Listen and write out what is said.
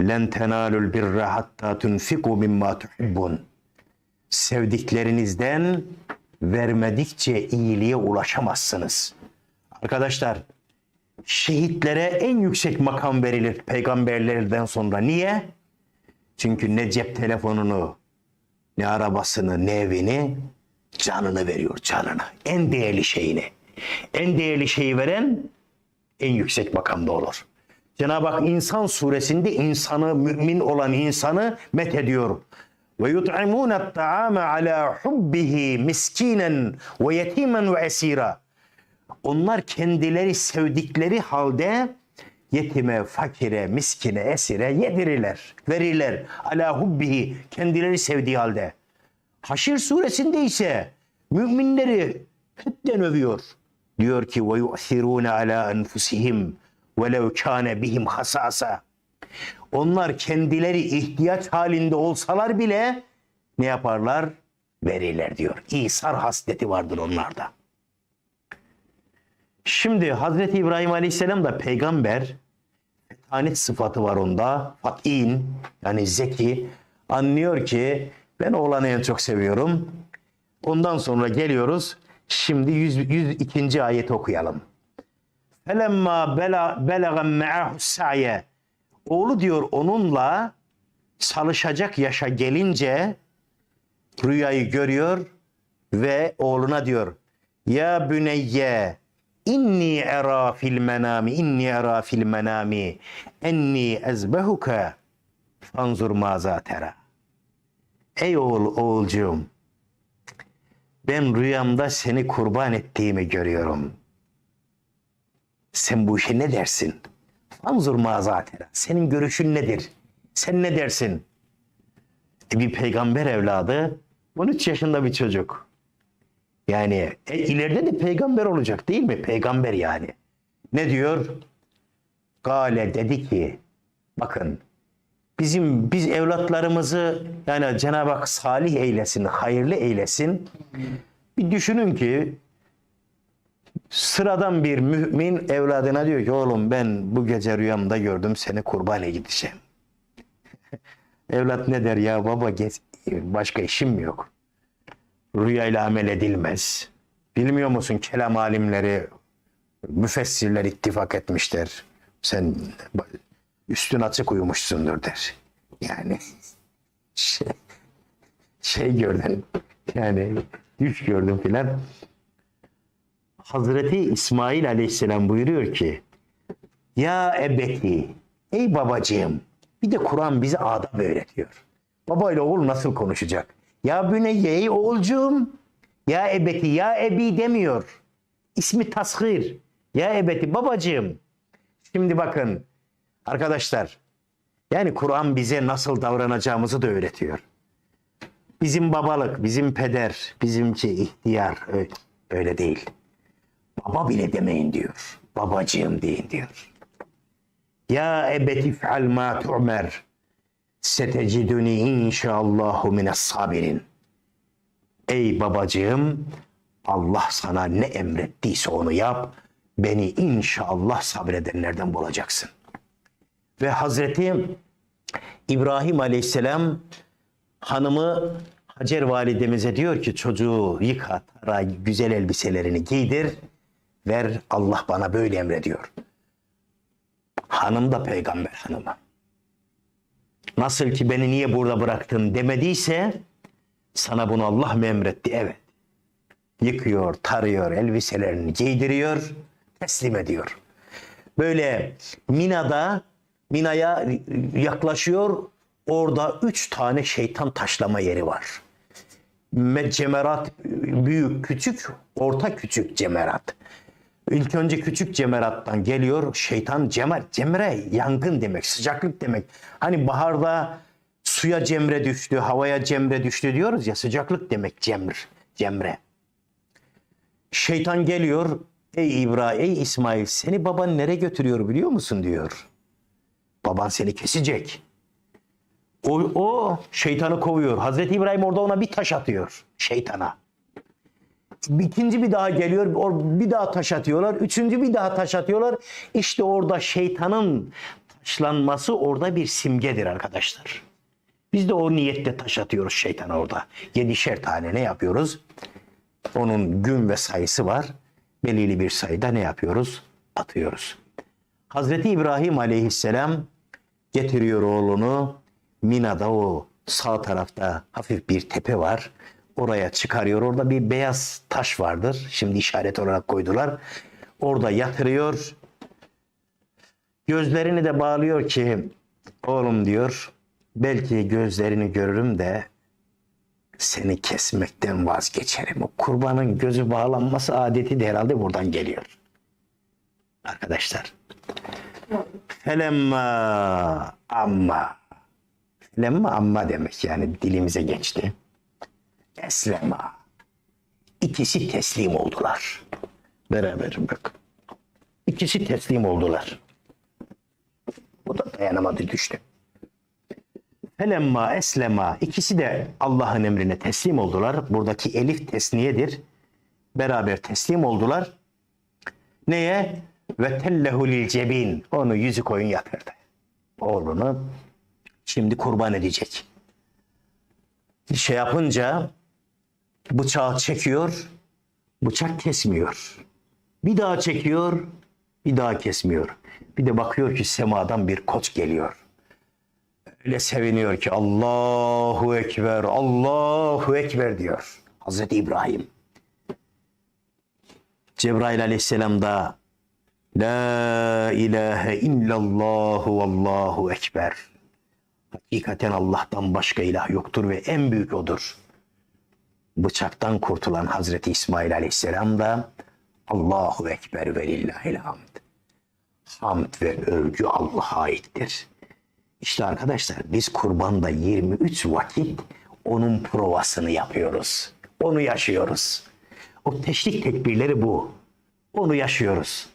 len tenalul birre hatta tunfiku mimma tuhibbun. Sevdiklerinizden vermedikçe iyiliğe ulaşamazsınız. Arkadaşlar şehitlere en yüksek makam verilir peygamberlerden sonra. Niye? Çünkü ne cep telefonunu, ne arabasını, ne evini, canını veriyor canını. En değerli şeyini. En değerli şeyi veren en yüksek makamda olur. Cenab-ı Hak İnsan suresinde insanı, mümin olan insanı met ediyor. Ve yut'imûne ta'ame ala hubbihi miskinen ve yetimen ve esira. Onlar kendileri sevdikleri halde yetime, fakire, miskine, esire yedirirler, verirler. Ala hubbihi kendileri sevdiği halde. Haşir suresinde ise müminleri hepten övüyor. Diyor ki ve yu'thirûne ala enfusihim velev kâne bihim hasasa. Onlar kendileri ihtiyaç halinde olsalar bile ne yaparlar? Verirler diyor. İsar hasleti vardır onlarda. Şimdi Hazreti İbrahim Aleyhisselam da peygamber. Fetanet sıfatı var onda. Fatin yani zeki. Anlıyor ki ben oğlanı en çok seviyorum. Ondan sonra geliyoruz. Şimdi 100, 102. ayet okuyalım. Felemma belaga me'ahu sa'ye. Oğlu diyor onunla çalışacak yaşa gelince rüyayı görüyor ve oğluna diyor ya büneyye inni era fil menami inni era fil menami enni ezbehuke fanzur maza tera ey oğul oğulcuğum ben rüyamda seni kurban ettiğimi görüyorum sen bu işe ne dersin fanzur maza tera senin görüşün nedir sen ne dersin bir peygamber evladı 13 yaşında bir çocuk yani e, ileride de peygamber olacak değil mi? Peygamber yani. Ne diyor? Gale dedi ki bakın bizim biz evlatlarımızı yani Cenab-ı Hak salih eylesin, hayırlı eylesin. Bir düşünün ki sıradan bir mümin evladına diyor ki oğlum ben bu gece rüyamda gördüm seni kurbana gideceğim. Evlat ne der ya baba gez, başka işim yok? rüyayla amel edilmez. Bilmiyor musun kelam alimleri, müfessirler ittifak etmişler. Sen üstün açık uyumuşsundur der. Yani şey, şey gördün yani düş gördüm filan. Hazreti İsmail aleyhisselam buyuruyor ki ya ebeti ey babacığım bir de Kur'an bize adab öğretiyor. Baba ile oğul nasıl konuşacak? Ya büneyye ey oğulcuğum. Ya ebeti ya ebi demiyor. İsmi tasgir. Ya ebeti babacığım. Şimdi bakın arkadaşlar. Yani Kur'an bize nasıl davranacağımızı da öğretiyor. Bizim babalık, bizim peder, bizimki ihtiyar öyle, öyle değil. Baba bile demeyin diyor. Babacığım deyin diyor. Ya ebeti fe'al ma tu'mer seteciduni inşallahu mines sabirin. Ey babacığım Allah sana ne emrettiyse onu yap. Beni inşallah sabredenlerden bulacaksın. Ve Hazreti İbrahim Aleyhisselam hanımı Hacer validemize diyor ki çocuğu yıka, tara, güzel elbiselerini giydir, ver Allah bana böyle emrediyor. Hanım da peygamber hanımı nasıl ki beni niye burada bıraktın demediyse sana bunu Allah mı emretti? Evet. Yıkıyor, tarıyor, elbiselerini giydiriyor, teslim ediyor. Böyle Mina'da Mina'ya yaklaşıyor. Orada üç tane şeytan taşlama yeri var. Cemerat büyük, küçük, orta küçük cemerat. İlk önce küçük cemerattan geliyor. Şeytan cemer, cemre yangın demek, sıcaklık demek. Hani baharda suya cemre düştü, havaya cemre düştü diyoruz ya sıcaklık demek cemr, cemre. Şeytan geliyor. Ey İbrahim, ey İsmail seni baban nereye götürüyor biliyor musun diyor. Baban seni kesecek. O, o şeytanı kovuyor. Hazreti İbrahim orada ona bir taş atıyor şeytana. İkinci bir daha geliyor, bir daha taş atıyorlar. Üçüncü bir daha taş atıyorlar. İşte orada şeytanın taşlanması orada bir simgedir arkadaşlar. Biz de o niyetle taş atıyoruz şeytana orada. Yedişer tane ne yapıyoruz? Onun gün ve sayısı var. Belirli bir sayıda ne yapıyoruz? Atıyoruz. Hazreti İbrahim aleyhisselam getiriyor oğlunu. Mina'da o sağ tarafta hafif bir tepe var. Oraya çıkarıyor. Orada bir beyaz taş vardır. Şimdi işaret olarak koydular. Orada yatırıyor. Gözlerini de bağlıyor ki oğlum diyor belki gözlerini görürüm de seni kesmekten vazgeçerim. O kurbanın gözü bağlanması adeti de herhalde buradan geliyor. Arkadaşlar. Felemma amma. Felemma amma demek yani dilimize geçti. Eslema. İkisi teslim oldular. Beraber bak. İkisi teslim oldular. Bu da dayanamadı düştü. Felemma eslema ikisi de Allah'ın emrine teslim oldular. Buradaki elif tesniyedir. Beraber teslim oldular. Neye? Ve tellehu lil cebin. Onu yüzü koyun yatırdı. Oğlunu şimdi kurban edecek. Şey yapınca bıçağı çekiyor. Bıçak kesmiyor. Bir daha çekiyor. Bir daha kesmiyor. Bir de bakıyor ki semadan bir koç geliyor öyle seviniyor ki Allahu Ekber, Allahu Ekber diyor Hazreti İbrahim. Cebrail aleyhisselam da La ilahe illallahu Allahu Ekber. Hakikaten Allah'tan başka ilah yoktur ve en büyük odur. Bıçaktan kurtulan Hazreti İsmail aleyhisselam da Allahu Ekber ve lillahil hamd. Hamd ve övgü Allah'a aittir. İşte arkadaşlar biz kurbanda 23 vakit onun provasını yapıyoruz. Onu yaşıyoruz. O teşrik tekbirleri bu. Onu yaşıyoruz.